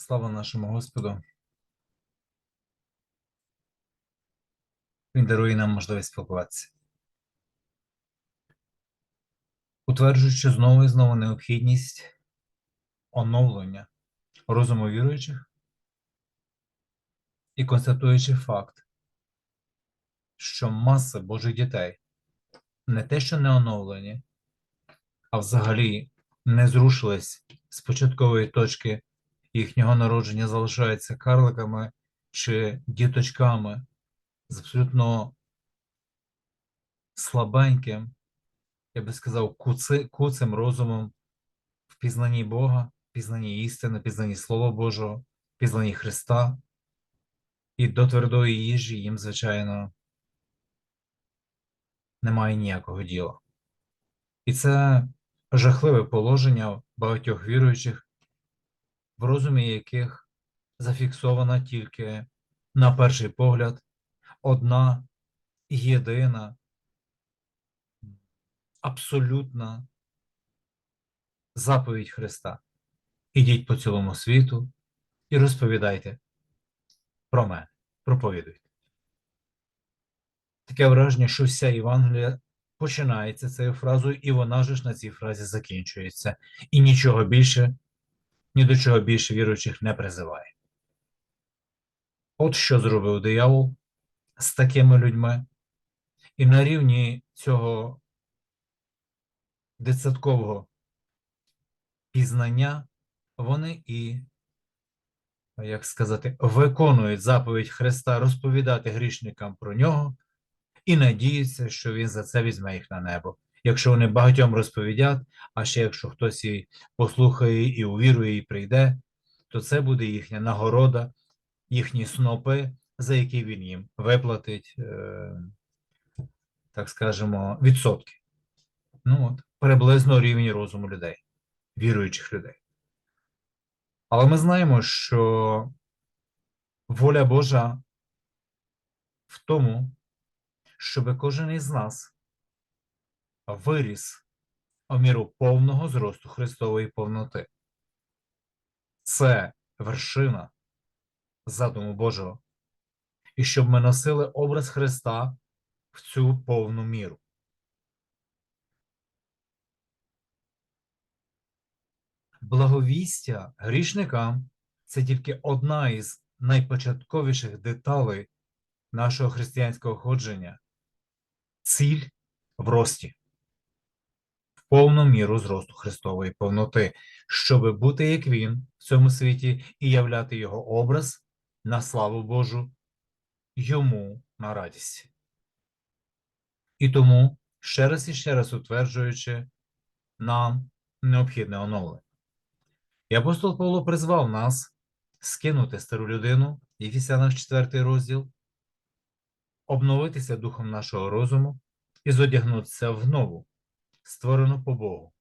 Слава нашому Господу. Він дарує нам можливість спілкуватися. Утверджуючи знову і знову необхідність оновлення розуму віруючих і констатуючи факт, що маса Божих дітей не те, що не оновлені, а взагалі не зрушились з початкової точки їхнього народження, залишаються карликами чи діточками з абсолютно слабеньким, я би сказав, куци, куцим розумом в пізнанні Бога, в пізнанні істини, пізнанні Слова Божого, пізнанні Христа. І до твердої їжі їм, звичайно, немає ніякого діла. І це жахливе положення багатьох віруючих, в розумі яких зафіксована тільки, на перший погляд, одна єдина, абсолютна заповідь Христа. Ідіть по цілому світу і розповідайте про мене, проповідуйте. Таке враження, що вся Євангелія починається цією фразою, і вона ж на цій фразі закінчується. І нічого більше, ні до чого більше віруючих не призиває. От що зробив диявол з такими людьми, і на рівні цього дитсадкового пізнання вони і, як сказати, виконують заповідь Христа розповідати грішникам про нього і надіються, що Він за це візьме їх на небо. Якщо вони багатьом розповідять, а ще якщо хтось і послухає, і увірує, і прийде, то це буде їхня нагорода, їхні снопи, за які він їм виплатить, е, так скажемо, відсотки. Ну от, приблизно рівні розуму людей, віруючих людей. Але ми знаємо, що воля Божа в тому, щоб кожен із нас виріс у міру повного зросту Христової повноти. Це вершина задуму Божого. І щоб ми носили образ Христа в цю повну міру. Благовістя грішникам це тільки одна із найпочатковіших деталей нашого християнського ходження. Ціль в рості, в повну міру зросту Христової повноти, щоб бути як Він в цьому світі і являти Його образ на славу Божу йому на радість. І тому ще раз і ще раз утверджуючи, нам необхідне оновлення. І апостол Павло призвав нас скинути стару людину, Єфісянах 4 розділ, обновитися духом нашого розуму і зодягнутися в нову, створену по Богу.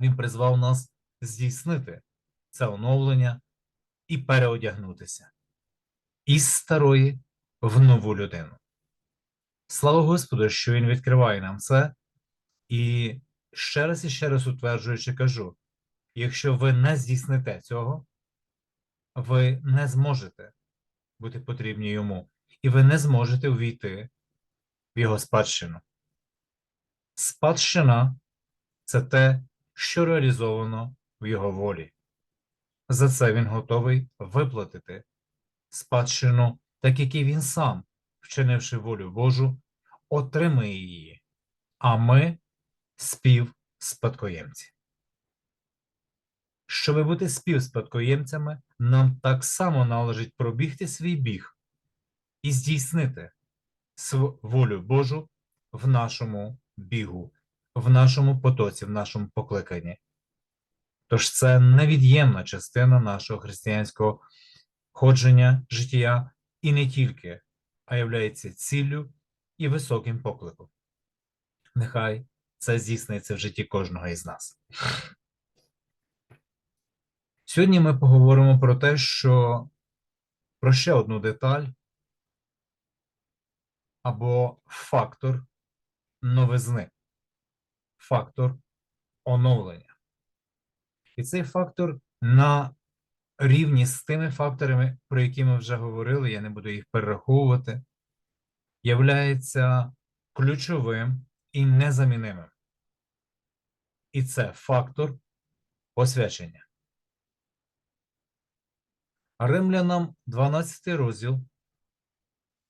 Він призвав нас здійснити це оновлення і переодягнутися із старої в нову людину. Слава Господу, що Він відкриває нам це, і ще раз і ще раз утверджуючи, кажу: якщо ви не здійсните цього, ви не зможете бути потрібні йому, і ви не зможете увійти в його спадщину. Спадщина це те, що реалізовано в його волі. За це він готовий виплатити спадщину, так як і він сам, вчинивши волю Божу, отримає її, а ми співспадкоємці. Щоби бути співспадкоємцями, нам так само належить пробігти свій біг і здійснити волю Божу в нашому бігу, в нашому потоці, в нашому покликанні. Тож це невід'ємна частина нашого християнського ходження життя і не тільки, а являється ціллю і високим покликом. Нехай це здійсниться в житті кожного із нас. Сьогодні ми поговоримо про те, що про ще одну деталь або фактор новизни, фактор оновлення. І цей фактор на рівні з тими факторами, про які ми вже говорили, я не буду їх перераховувати, являється ключовим і незамінимим. І це фактор посвячення. Римлянам 12 розділ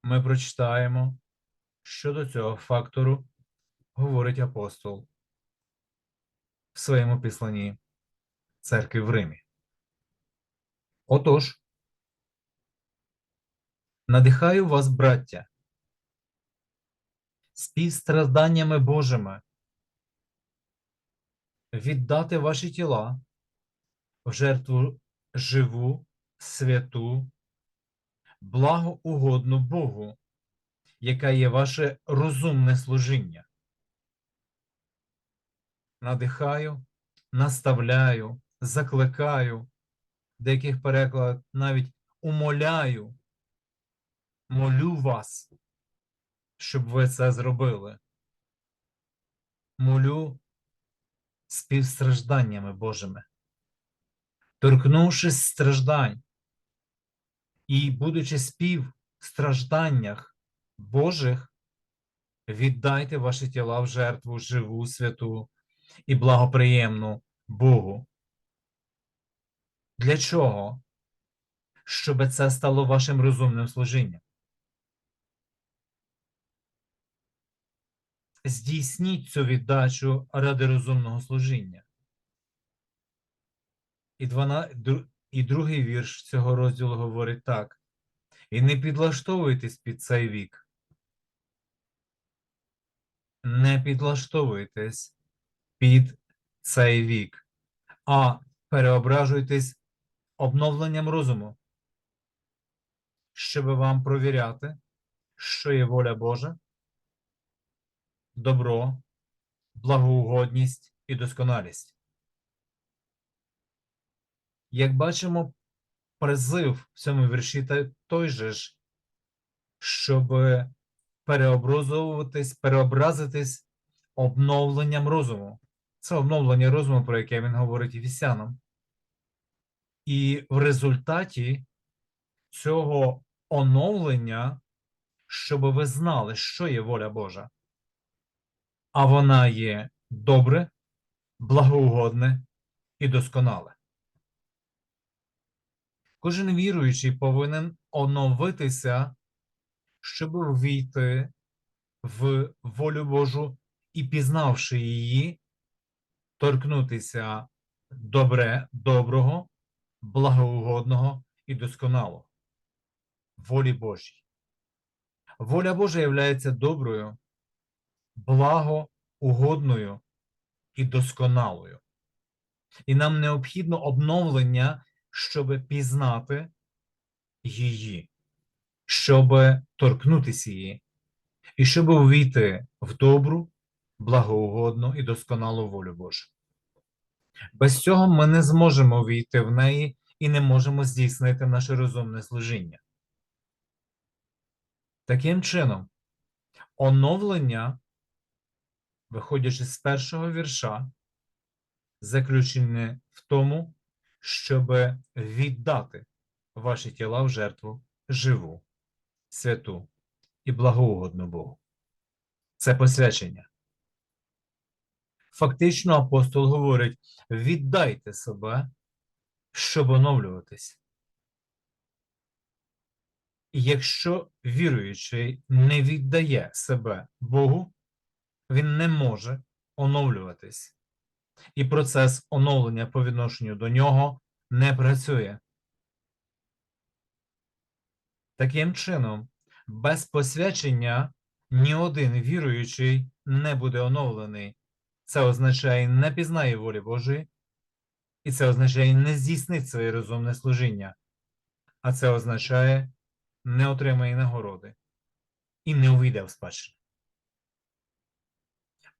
ми прочитаємо, що до цього фактору говорить апостол в своєму післанні церкви в Римі. Отож, надихаю вас, браття, співстраданнями Божими віддати ваші тіла в жертву живу, святу, благоугодну Богу, яка є ваше розумне служіння. Надихаю, наставляю, закликаю, в деяких перекладах навіть умоляю, молю вас, щоб ви це зробили. Молю співстражданнями Божими, торкнувшись страждань і, будучи співстражданнях Божих, віддайте ваші тіла в жертву живу, святу і благоприємну Богу. Для чого? Щоб це стало вашим розумним служінням. Здійсніть цю віддачу ради розумного служіння. І, двана... дру- і другий вірш цього розділу говорить так: І не підлаштовуйтесь під цей вік. Не підлаштовуйтесь під цей вік, а переображуйтесь обновленням розуму, щоб вам провіряти, що є воля Божа, добро, благоугодність і досконалість. Як бачимо, призив в цьому вірші той же ж, щоб переобразовуватись, переобразитись обновленням розуму. Це обновлення розуму, про яке він говорить Ефесянам. І в результаті цього оновлення, щоб ви знали, що є воля Божа. А вона є добре, благоугодне і досконале. Кожен віруючий повинен оновитися, щоб увійти в волю Божу і, пізнавши її, торкнутися добре, доброго, благоугодного і досконалого. Волі Божій. Воля Божа є доброю, благоугодною і досконалою. І нам необхідно обновлення, щоб пізнати її, щоб торкнутися її, і щоб увійти в добру, благоугодну і досконалу волю Божу. Без цього ми не зможемо війти в неї і не можемо здійснити наше розумне служіння. Таким чином, оновлення, виходячи з першого вірша, заключене в тому, щоб віддати ваші тіла в жертву живу, святу і благоугодну Богу. Це посвячення. Фактично, апостол говорить: віддайте себе, щоб оновлюватись. Якщо віруючий не віддає себе Богу, він не може оновлюватись. І процес оновлення по відношенню до нього не працює. Таким чином, без посвячення ні один віруючий не буде оновлений. Це означає не пізнає волі Божої, і це означає не здійснить своє розумне служіння, а це означає не отримає нагороди і не увійде в спадщину.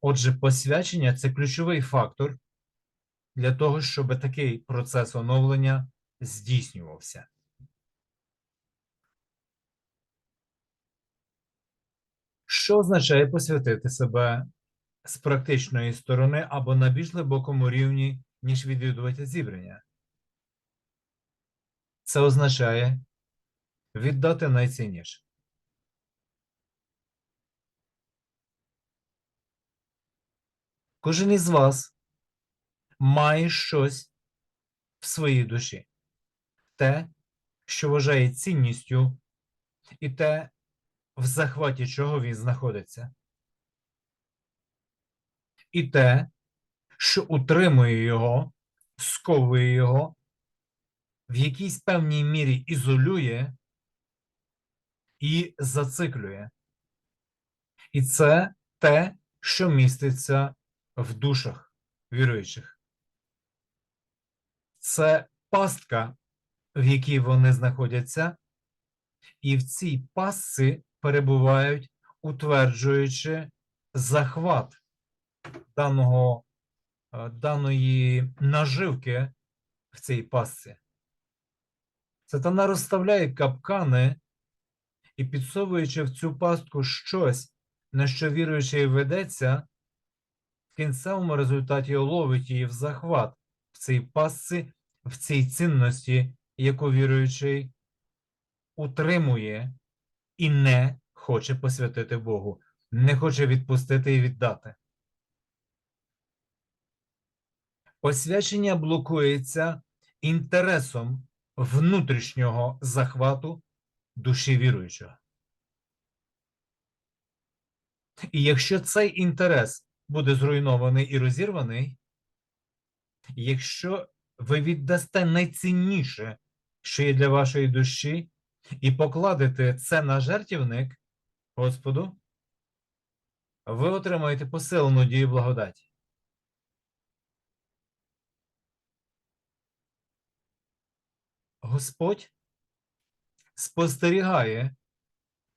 Отже, посвячення це ключовий фактор для того, щоб такий процес оновлення здійснювався. Що означає посвятити себе з практичної сторони або на більш глибокому рівні, ніж відвідувати зібрання? Це означає віддати найцінніше. Кожен із вас має щось в своїй душі, те, що вважає цінністю, і те, в захваті чого він знаходиться, і те, що утримує його, сковує його, в якійсь певній мірі ізолює і зациклює. І це те, що міститься в душах віруючих. Це пастка, в якій вони знаходяться, і в цій пастці перебувають, утверджуючи захват даного, е, даної наживки в цій пастці. Сатана розставляє капкани і підсовуючи в цю пастку щось, на що віруючий ведеться, в кінцевому результаті ловить її в захват в цій пастці, в цій цінності, яку віруючий утримує і не хоче посвятити Богу, не хоче відпустити і віддати. Посвячення блокується інтересом внутрішнього захвату душі віруючого. І якщо цей інтерес буде зруйнований і розірваний, якщо ви віддасте найцінніше, що є для вашої душі, і покладете це на жертівник Господу, ви отримаєте посилену дію благодаті. Господь спостерігає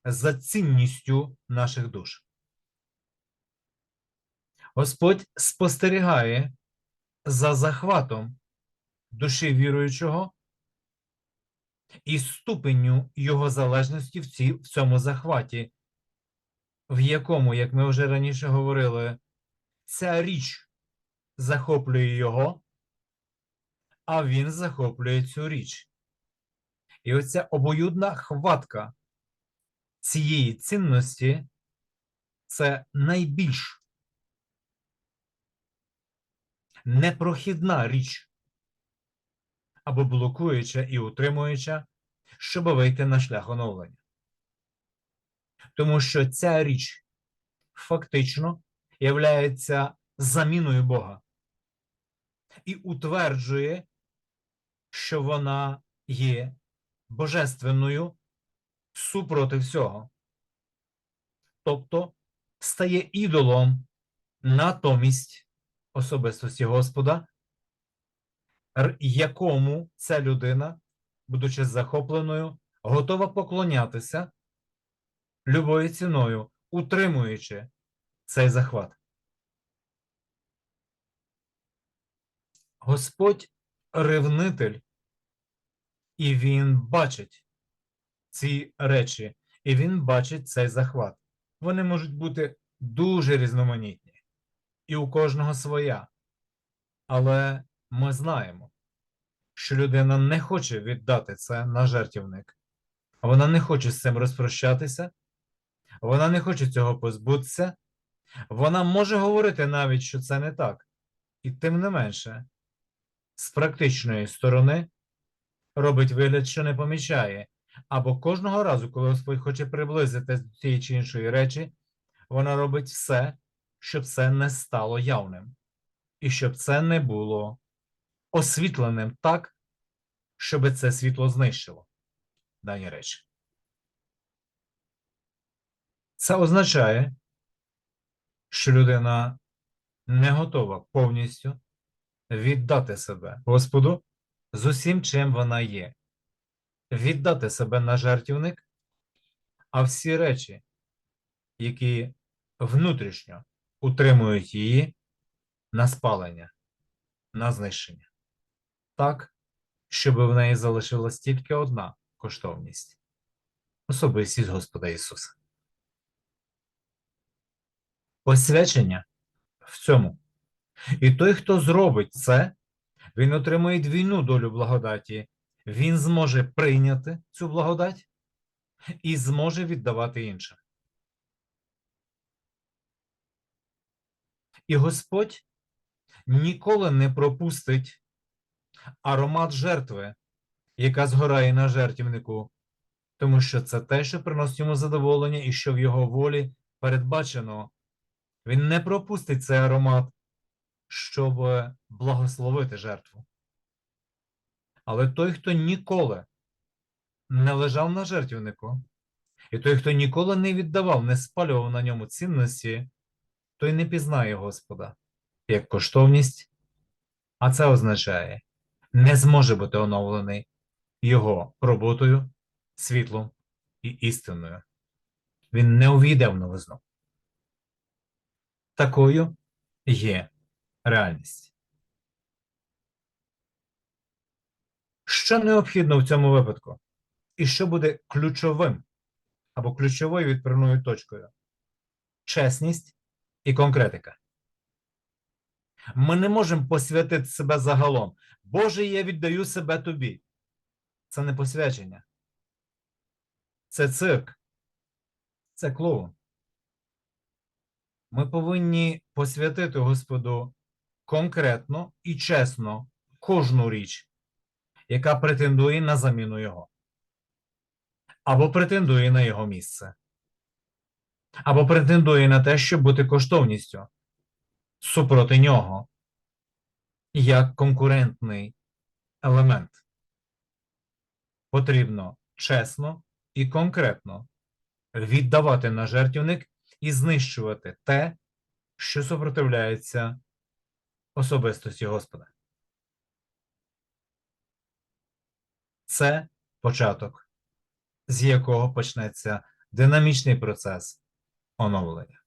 за цінністю наших душ. Господь спостерігає за захватом душі віруючого і ступенню його залежності в, ці, в цьому захваті, в якому, як ми вже раніше говорили, ця річ захоплює його, а він захоплює цю річ. І оця обоюдна хватка цієї цінності це найбільш непрохідна річ або блокуюча і утримуюча, щоб вийти на шлях оновлення. Тому що ця річ фактично являється заміною Бога і утверджує, що вона є божественною супроти всього. Тобто стає ідолом натомість особистості Господа, якому ця людина, будучи захопленою, готова поклонятися любою ціною, утримуючи цей захват. Господь ревнитель, і він бачить ці речі, і він бачить цей захват. Вони можуть бути дуже різноманітні, і у кожного своя. Але ми знаємо, що людина не хоче віддати це на жертівник. Вона не хоче з цим розпрощатися, вона не хоче цього позбутися. Вона може говорити навіть, що це не так. І тим не менше, з практичної сторони робить вигляд, що не помічає. Або кожного разу, коли Господь хоче приблизити до тієї чи іншої речі, вона робить все, щоб це не стало явним, і щоб це не було освітленим так, щоб це світло знищило дані речі. Це означає, що людина не готова повністю віддати себе Господу з усім, чим вона є, віддати себе на жертівник, а всі речі, які внутрішньо утримують її на спалення, на знищення, так, щоб в неї залишилась тільки одна коштовність особистість Господа Ісуса. Посвячення в цьому. І той, хто зробить це, він отримує двійну долю благодаті. він зможе прийняти цю благодать і зможе віддавати іншим. І Господь ніколи не пропустить аромат жертви, яка згорає на жертівнику, тому що це те, що приносить йому задоволення і що в його волі передбачено. Він не пропустить цей аромат, щоб благословити жертву. Але той, хто ніколи не лежав на жертвівнику, і той, хто ніколи не віддавав, не спалював на ньому цінності, той не пізнає Господа як коштовність, а це означає, не зможе бути оновлений його роботою, світлом і істиною. Він не увійде в новизну. Такою є реальність. Що необхідно в цьому випадку? І що буде ключовим або ключовою відправною точкою? Чесність і конкретика. Ми не можемо посвятити себе загалом. Боже, я віддаю себе тобі. Це не посвячення. Це цирк. Це клоун. Ми повинні посвятити Господу конкретно і чесно кожну річ, яка претендує на заміну Його. Або претендує на його місце. Або претендує на те, щоб бути коштовністю супроти нього як конкурентний елемент. Потрібно чесно і конкретно віддавати на жертвівник і знищувати те, що супротивляється особистості Господа. Це початок, з якого почнеться динамічний процес оновлення.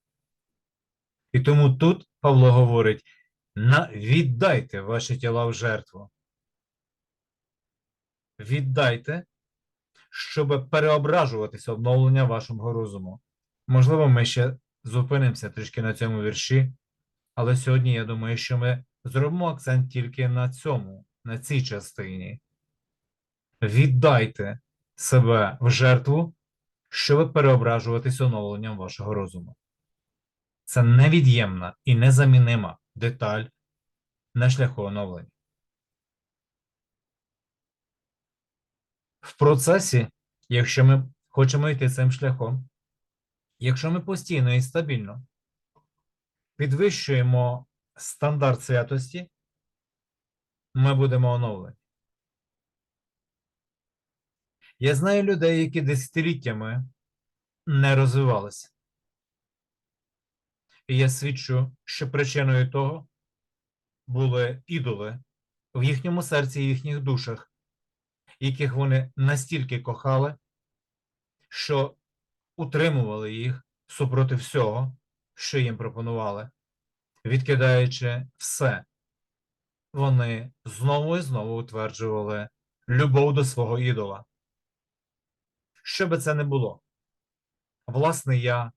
І тому тут Павло говорить: віддайте ваші тіла в жертву. Віддайте, щоб переображуватися обновлення вашого розуму. Можливо, ми ще зупинимося трішки на цьому вірші, але сьогодні я думаю, що ми зробимо акцент тільки на цьому, на цій частині. Віддайте себе в жертву, щоб переображуватись оновленням вашого розуму. Це невід'ємна і незамінима деталь на шляху оновлення. В процесі, якщо ми хочемо йти цим шляхом, якщо ми постійно і стабільно підвищуємо стандарт святості, ми будемо оновлені. Я знаю людей, які десятиліттями не розвивалися. І я свідчу, що причиною того були ідоли в їхньому серці і їхніх душах, яких вони настільки кохали, що утримували їх супроти всього, що їм пропонували, відкидаючи все, вони знову і знову утверджували любов до свого ідола. Що би це не було? Власне я,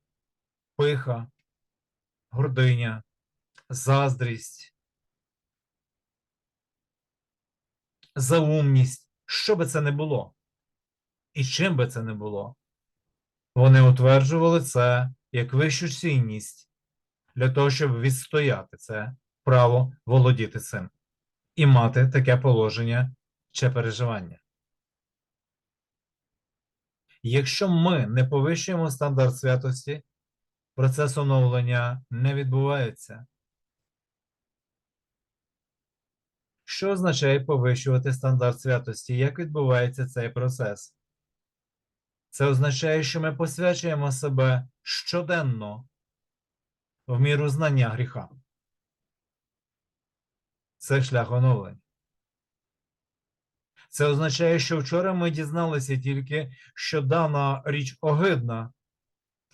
пиха, гординя, заздрість, заумність, що би це не було, і чим би це не було, вони утверджували це як вищу цінність для того, щоб відстояти це право володіти цим і мати таке положення чи переживання. Якщо ми не повищуємо стандарт святості, процес оновлення не відбувається. Що означає повищувати стандарт святості? Як відбувається цей процес? Це означає, що ми посвячуємо себе щоденно в міру знання гріха. Це шлях оновлення. Це означає, що вчора ми дізналися тільки, що дана річ огидна,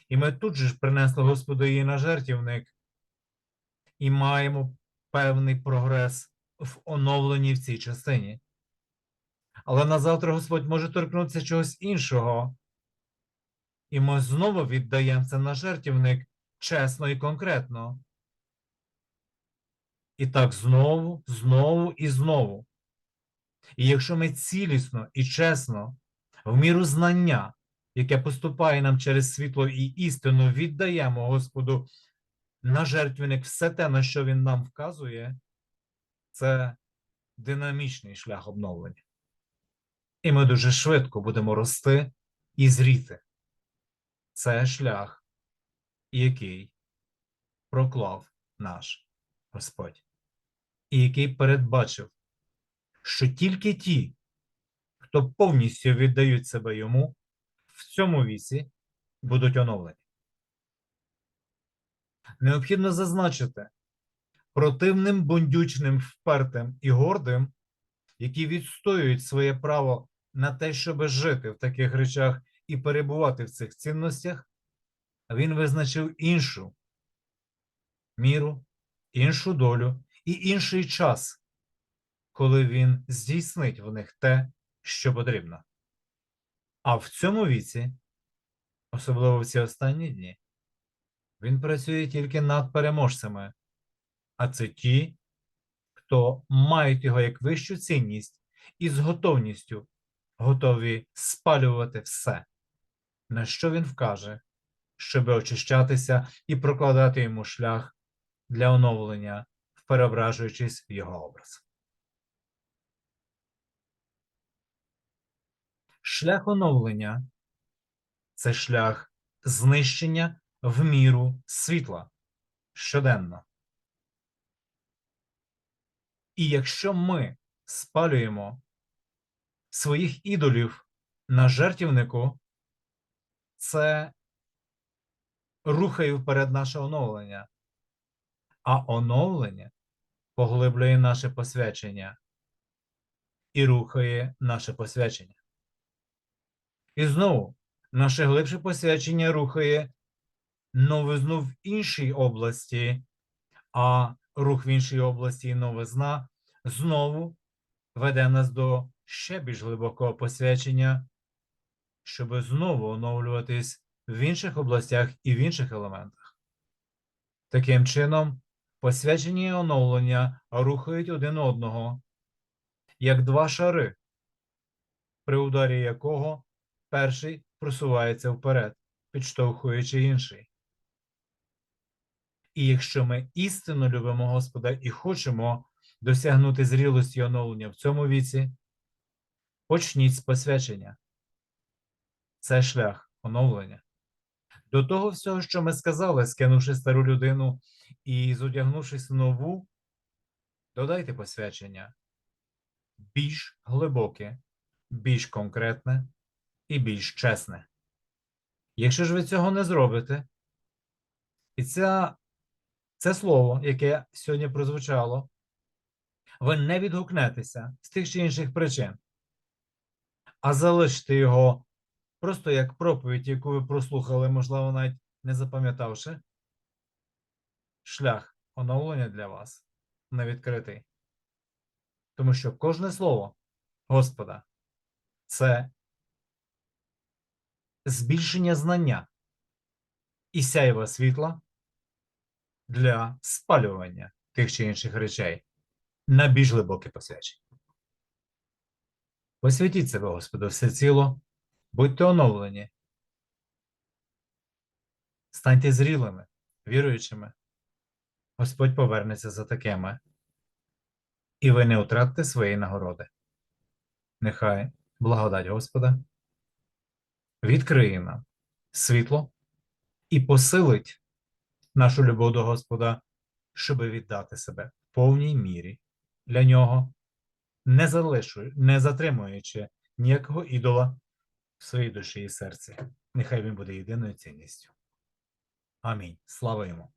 і ми тут же ж принесли Господу її на жертівник і маємо певний прогрес в оновленні в цій частині. Але на завтра Господь може торкнутися чогось іншого, і ми знову віддаємо це на жертівник чесно і конкретно. І так знову, знову і знову. І якщо ми цілісно і чесно, в міру знання, яке поступає нам через світло і істину, віддаємо Господу на жертвенник все те, на що Він нам вказує, це динамічний шлях обновлення. І ми дуже швидко будемо рости і зріти. Це шлях, який проклав наш Господь, і який передбачив, що тільки ті, хто повністю віддають себе йому, в цьому віці будуть оновлені. Необхідно зазначити, противним бундючним, впертим і гордим, які відстоюють своє право на те, щоб жити в таких речах і перебувати в цих цінностях, він визначив іншу міру, іншу долю і інший час, коли він здійснить в них те, що потрібно. А в цьому віці, особливо в ці останні дні, він працює тільки над переможцями, а це ті, хто мають його як вищу цінність і з готовністю готові спалювати все, на що він вкаже, щоб очищатися і прокладати йому шлях для оновлення, переображуючись в його образ. Шлях оновлення це шлях знищення в міру світла щоденно. І якщо ми спалюємо своїх ідолів на жертівнику, це рухає вперед наше оновлення, а оновлення поглиблює наше посвячення і рухає наше посвячення. І знову наше глибше посвячення рухає новизну в іншій області, а рух в іншій області і новизна знову веде нас до ще більш глибокого посвячення, щоб знову оновлюватись в інших областях і в інших елементах. Таким чином, посвячення і оновлення рухають один одного, як два шари, при ударі якого перший просувається вперед, підштовхуючи інший. І якщо ми істинно любимо Господа і хочемо досягнути зрілості оновлення в цьому віці, почніть з посвячення. Це шлях оновлення. До того всього, що ми сказали, скинувши стару людину і зодягнувшись в нову, додайте посвячення більш глибоке, більш конкретне і більш чесне. Якщо ж ви цього не зробите, і ця, це слово, яке сьогодні прозвучало, ви не відгукнетеся з тих чи інших причин, а залишите його просто як проповідь, яку ви прослухали, можливо, навіть не запам'ятавши, шлях оновлення для вас не відкритий. Тому що кожне слово Господа це збільшення знання і сяєва світла для спалювання тих чи інших речей на більш глибоке посвячення. Посвятіть себе, Господу, все ціло, будьте оновлені, станьте зрілими, віруючими. Господь повернеться за такими, і ви не втратите своєї нагороди. Нехай благодать Господа відкриє нам світло і посилить нашу любов до Господа, щоби віддати себе в повній мірі для нього, не залишуючи, не затримуючи ніякого ідола в своїй душі і серці. Нехай він буде єдиною цінністю. Амінь. Слава йому.